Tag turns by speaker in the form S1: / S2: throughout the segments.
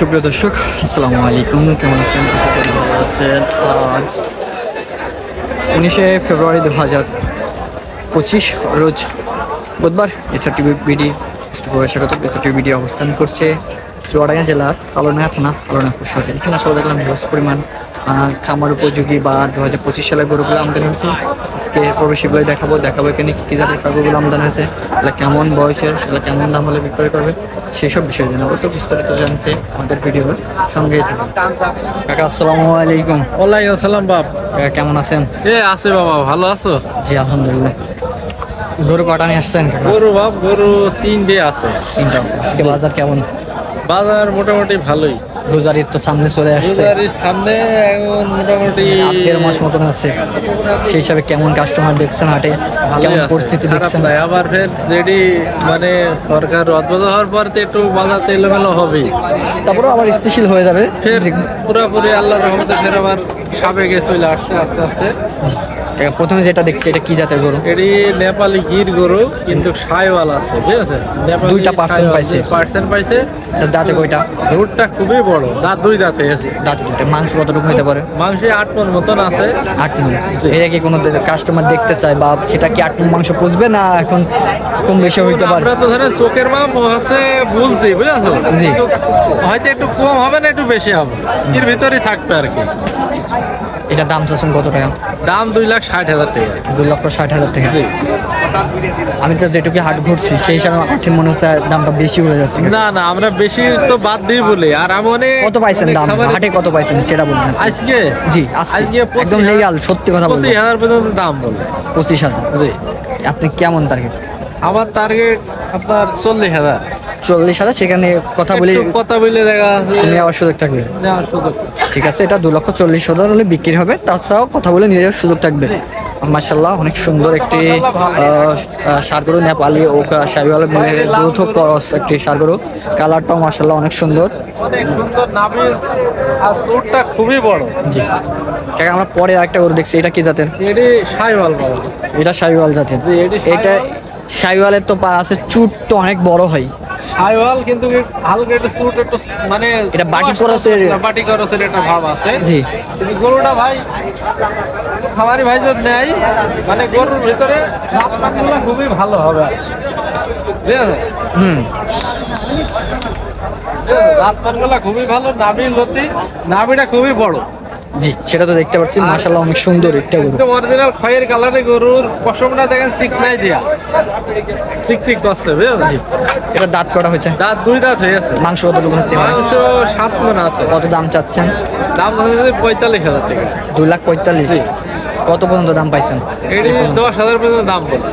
S1: সুপ্রিয় দর্শক, আসসালামু আলাইকুম। কেমন আছেন? আজ উনিশে ফেব্রুয়ারি দু হাজার পঁচিশ, রোজ বুধবার এসআর টিভি বিডি স্বাগত। এসআর টিভি বিডি অবস্থান করছে চুয়াডাঙ্গা জেলার আলোনা থানা আলোনা পুষ্প এখানে আসলে দেখলাম হিউজ পরিমাণ খামার উপযোগী বা দু হাজার পঁচিশ সালের গরুগুলো আমদানি হয়েছে। আজকে প্রবেশীগুলো দেখাবো দেখাবো এখানে কী কী জাতের গরুগুলো আমদানি হয়েছে এগুলো কেমন বয়সের এগুলো কেমন দাম হলে বিক্রয় করবে সেসব বিষয়ে জানাব। তো বিস্তারিত জানতে আমাদের ভিডিওর সঙ্গেই থাকুন। কাকা আসসালামু আলাইকুম।
S2: ওয়ালাইকুম আসসালাম বাপ।
S1: কাকা কেমন আছেন?
S2: এ আছে বাবা ভালো আছো?
S1: জি আলহামদুলিল্লাহ। গরু কটা নিয়ে আসছেন
S2: গরু বাপ গরু তিনটে আছে।
S1: তিনটা আছে। আজকে বাজার কেমন?
S2: বাজার মোটামুটি ভালোই।
S1: রোজার ঈদ তো সামনে চলে আসছে।
S2: সামনে এখন মোটামুটি
S1: দেড় মাস মতন আছে। সেই হিসাবে কেমন কাস্টমার দেখছেন হাটে? কেমন পরিস্থিতি দেখছেন?
S2: নাই। আবার ফের যেডি মানে সরকার অদ্ভুত হওয়ার পর তো একটু বাজার তো এলোমেলো হবেই।
S1: তারপরে আবার স্থিতিশীল হয়ে যাবে।
S2: ফের পুরোপুরি আল্লাহর রহমতে ফের আবার সাবেকে চলে আসছে আস্তে আস্তে।
S1: প্রথমে যেটা দেখছি এটা কি জাতের গরু?
S2: এটি নেপালি গির গরু কিন্তু সাইওয়াল আছে বুঝেছে
S1: দুইটা percent পাইছে।
S2: পার্সেন্ট পাইছে।
S1: এটা দাঁতে কয়টা?
S2: রুটটা খুবই বড় দাঁত দুই দাঁত হয়েছে
S1: দাঁতে দুটো মাংস কতটুকু হতে পারে?
S2: মাংসে আট মন মতন আছে।
S1: আট মন। এটা কি কোনো কাস্টমার দেখতে চায় বা সেটা কি আট মণ মাংস পুষবে না এখন কম বেশি হইতে পারে?
S2: আমরা তো ধরেন চোখের মাপ হচ্ছে বলছি বুঝেছ। হয়তো একটু কম হবে না একটু বেশি হবে। এর ভিতরেই থাকবে আর কি।
S1: এটা দাম চাচ্ছেন কত টাকা?
S2: দাম দুই লাখ ষাট হাজার টাকা।
S1: দুই লক্ষ ষাট হাজার টাকা।
S2: জি।
S1: আমি তো যেটুকু হাট ঘুরছি সেই হিসাবে আটের মনে হচ্ছে দামটা বেশি হয়ে যাচ্ছে
S2: না না আমরা বেশি তো বাদ দিই বলি। আর আমি অনেক
S1: কত পাইছেন দাম? হাটে কত পাইছেন? সেটা বলুন।
S2: আজকে?
S1: জি আজকে। একদম লেগাল সত্যি কথা
S2: বলছি হাজার পর্যন্ত দাম বলে
S1: পঁচিশ হাজার।
S2: জি।
S1: আপনি কেমন টার্গেট
S2: আমার টার্গেট আপনার চল্লিশ হাজার।
S1: চল্লিশ হাজার সেখানে কথা বলি
S2: কথা বলে দেখা
S1: নেওয়ার সুযোগ থাকবে
S2: নেওয়ার সুযোগ।
S1: ঠিক আছে এটা দু লক্ষ চল্লিশ হাজার হলে বিক্রি হবে। তাছাড়াও কথা বলে নিয়ে যাওয়ার সুযোগ থাকবে। মার্শাল্লাহ অনেক সুন্দর একটি সারগরু নেপালি ও শাহিওয়াল মিলে যৌথ করস একটি সারগরু। কালারটাও মার্শাল্লাহ অনেক সুন্দর।
S2: অনেক সুন্দর নাবির আর খুবই বড়।
S1: জি। কাকা আমরা পরে আরেকটা গরু দেখছি এটা কি জাতের?
S2: এটি সাইওয়াল
S1: এটা শাহিওয়াল জাতের।
S2: এটি
S1: শাহিওয়ালের তো পা আছে চুট তো অনেক বড় হয়।
S2: সাইওয়াল কিন্তু হালকা একটু সুট একটু মানে
S1: এটা বাটি
S2: না, বাটি করসের একটা ভাব আছে।
S1: জি।
S2: কিন্তু গরুটা ভাই খামারি ভাই যদি নেয় মানে গরুর ভিতরে পাকগুলো খুবই ভালো হবে। ঠিক আছে
S1: হুম।
S2: দাঁত পানগুলো খুবই ভালো নাভি লতি নাভিটা খুবই বড়।
S1: জি সেটা তো দেখতে পাচ্ছি মার্শাল্লাহ অনেক সুন্দর একটা গরু।
S2: একদম অরিজিনাল খয়ের কালারে গরুর পশমটা দেখেন চিক নাই দিয়া। চিক চিক করছে বুঝেছি
S1: এটা দাঁত করা হয়েছে।
S2: দাঁত দুই দাঁত হয়েছে
S1: মাংস কতটুকু পারে?
S2: মাংস সাত মন আছে।
S1: কত দাম চাচ্ছেন?
S2: দাম হচ্ছে পঁয়তাল্লিশ হাজার টাকা।
S1: দুই লাখ পঁয়তাল্লিশ।
S2: জি।
S1: কত পর্যন্ত দাম পাইছেন?
S2: এটি দশ হাজার পর্যন্ত দাম বলে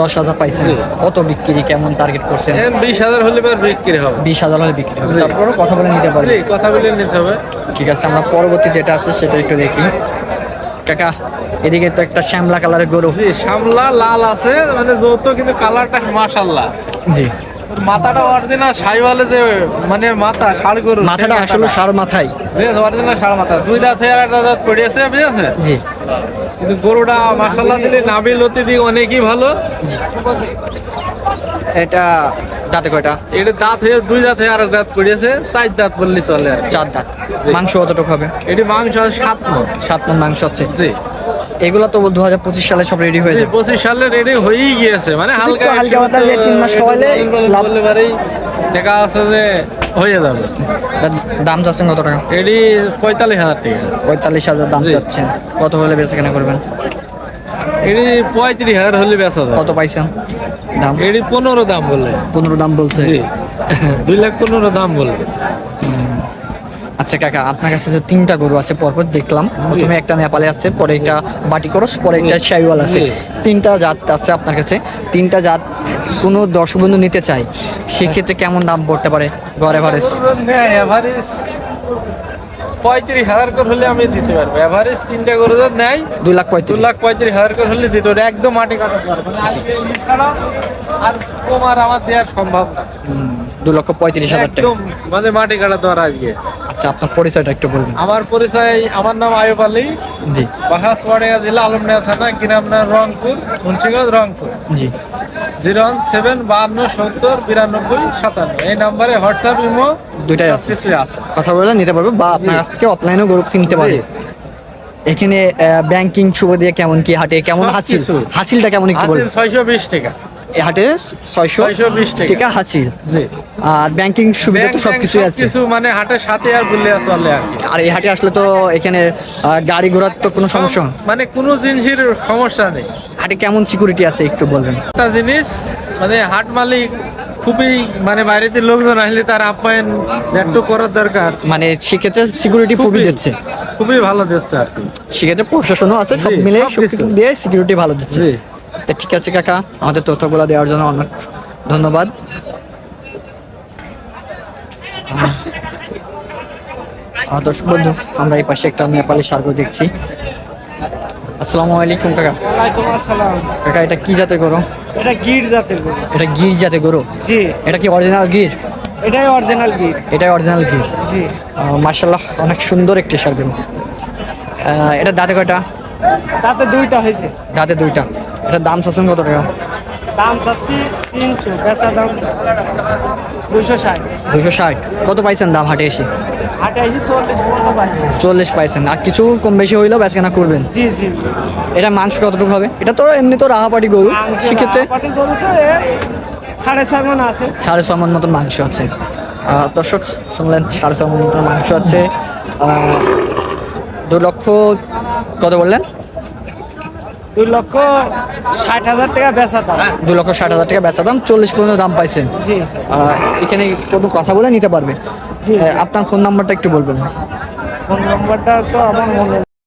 S1: দশ হাজার পাইছেন। কত বিক্রি কেমন টার্গেট করছেন?
S2: বিশ হাজার হলে বিক্রি হবে।
S1: বিশ হাজার হলে বিক্রি হবে। তারপরও কথা বলে নিতে পারবে
S2: কথা বলে নিতে হবে।
S1: ঠিক আছে আমরা পরবর্তী যেটা আছে সেটা একটু দেখি। কাকা এদিকে তো একটা শ্যামলা কালারের গরু।
S2: শ্যামলা লাল আছে মানে যৌথ কিন্তু কালারটা মাশাল্লাহ
S1: জি।
S2: মাথাটা অরিজিনাল সাইওয়ালে যে মানে মাথা ষাড় গরু
S1: মাথাটা আসলে সার মাথায়।
S2: অরিজিনাল ষাড় মাথা। দুই দাঁত হয়ে আর দাঁত পড়িয়েছে বুঝেছে
S1: জি।
S2: কিন্তু গরুটা মাশাল্লাহ দিলে নাবি লতি দিক অনেকই ভালো।
S1: এটা দাঁতে কয়টা?
S2: এটা দাঁত হয়ে দুই দাঁত হয়ে আর এক দাঁত পড়িয়েছে চার দাঁত বললি চলে আর
S1: চার দাঁত। মাংস কতটুকু হবে?
S2: এটি মাংস সাত মন
S1: সাত মন মাংস আছে।
S2: জি।
S1: এগুলো তো দু হাজার পঁচিশ সালে সব রেডি হয়ে যাবে।
S2: পঁচিশ সালে রেডি হয়েই গিয়েছে মানে হালকা
S1: হালকা পাতলা যে তিন মাস খাওয়াইলে লাভ-
S2: পারেই দেখা আছে যে হয়ে যাবে।
S1: দাম চাচ্ছেন কত টাকা?
S2: এটি পঁয়তাল্লিশ হাজার টাকা।
S1: পঁয়তাল্লিশ হাজার দাম। চাচ্ছেন। কত হলে বেচা কেনা করবেন?
S2: এটি পঁয়ত্রিশ হাজার হলে বেচা যায়
S1: কত পাইছেন? দাম?
S2: এটি পনেরো দাম বললে।
S1: পনেরো দাম বলছে।
S2: জি। দুই লাখ পনেরো দাম বললে।
S1: আচ্ছা কাকা আপনার কাছে যে তিনটা গরু আছে পরপর দেখলাম। প্রথমে একটা নেপালে আছে পরে একটা বাটি করস পরে একটা শাইওয়াল আছে। তিনটা জাত আছে আপনার কাছে। তিনটা জাত কোনো দর্শক বন্ধু নিতে চাই সেক্ষেত্রে কেমন দাম পড়তে পারে? গড় এভারেজ
S2: এভারেজ পঁয়ত্রিশ হাজার করে হলে আমি দিতে পারব। এভারেজ তিনটা করে যদি নেয়
S1: দুই লাখ পঁয়ত্রিশ।
S2: লাখ পঁয়ত্রিশ হাজার করে হলে দিতে পারব। একদম মাটি কাটা পারব না। আজকে এই ছাড়া আর তোমার আমার দেওয়ার সম্ভব না।
S1: দু লক্ষ পঁয়ত্রিশ হাজার
S2: একদম মানে মাটি কাটা দেওয়ার আজকে।
S1: আচ্ছা আপনার পরিচয়টা একটু বলবেন।
S2: আমার পরিচয় আমার নাম আয়ুব আলী।
S1: জি।
S2: জেলা আলমনিয়া থানা গ্রাম নাম রংপুর মুন্সিগঞ্জ রংপুর।
S1: জি।
S2: জিরো ওয়ান সেভেন বাহান্ন সত্তর বিরানব্বই সাতান্ন। এই নাম্বারে হোয়াটসঅ্যাপ ইমো
S1: দুইটাই আছে।
S2: কিছুই আছে।
S1: কথা বলে নিতে পারবে বা আপনার কাছ থেকে অফলাইনেও গরু কিনতে পারে এখানে ব্যাংকিং দিয়ে কেমন কি হাটে কেমন হাসিল। হাসিলটা কেমন একটু বলবেন?
S2: ছয়শো বিশ টাকা।
S1: হাটে ছয়শো
S2: 620 টাকা।
S1: টাকা হাসিল আর ব্যাংকিং সুবিধা তো আছে।
S2: কিছু মানে হাটের সাথে আর বললে চলে আর কি।
S1: আর এই হাটে আসলে তো এখানে গাড়ি ঘোড়ার তো কোনো সমস্যা?
S2: মানে কোনো জিনিসের সমস্যা নেই।
S1: হাটে কেমন সিকিউরিটি আছে একটু বলবেন?
S2: একটা জিনিস মানে হাট মালিক খুবই মানে বাইরেতে লোকজন আসলে তার আপ্যায়ন একটু করার দরকার।
S1: মানে সেক্ষেত্রে সিকিউরিটি খুবই দিচ্ছে।
S2: খুবই ভালো দিচ্ছে আর কি।
S1: সেক্ষেত্রে প্রশাসনও আছে সব মিলে। দিয়ে সিকিউরিটি ভালো দিচ্ছে।
S2: জি।
S1: তা ঠিক আছে কাকা আমাদের তথ্যগুলো দেওয়ার জন্য অনেক ধন্যবাদ। দর্শক বন্ধু আমরা এই পাশে একটা নেপালি সার্গ দেখছি। আসসালামু আলাইকুম কাকা।
S3: ওয়ালাইকুম আসসালাম।
S1: কাকা এটা কি জাতের গরু?
S3: এটা গির জাতের গরু।
S1: এটা গির জাতের গরু?
S3: জি।
S1: এটা কি অরিজিনাল গির?
S3: এটাই অরিজিনাল গির।
S1: এটাই অরিজিনাল গির?
S3: জি।
S1: মার্শাল্লাহ অনেক সুন্দর একটি সার গরু এটা দাঁতে কয়টা?
S3: তাতে দুইটা হয়েছে।
S1: দাঁতে দুইটা। এটার দাম চাচ্ছেন কত টাকা?
S3: দাম চাচ্ছি তিনশো বেচা দাম দুশো ষাট।
S1: দুশো ষাট। কত পাইছেন দাম হাটে এসে?
S3: হাটে এসে চল্লিশ পনেরো
S1: চল্লিশ পাইছেন। আর কিছু কম বেশি হইলেও বেচকেনা করবেন?
S3: জি জি
S1: এটা মাংস কতটুকু হবে? এটা তো এমনি তো রাহাপাটি গরু। সেক্ষেত্রে
S3: গরু তো সাড়ে ছয় মন আছে।
S1: সাড়ে ছয় মন মতন মাংস আছে। দর্শক শুনলেন সাড়ে ছয় মন মতন মাংস আছে। দু লক্ষ কত বললেন?
S3: দুই লক্ষ ষাট হাজার টাকা বেচা দাম।
S1: দুই লক্ষ ষাট হাজার টাকা বেচা দাম চল্লিশ পর্যন্ত দাম পাইছেন।
S3: জি।
S1: এখানে কোনো কথা বলে নিতে পারবে?
S3: জি।
S1: আপনার ফোন নাম্বারটা একটু বলবেন।
S3: ফোন নাম্বারটা তো আমার মনে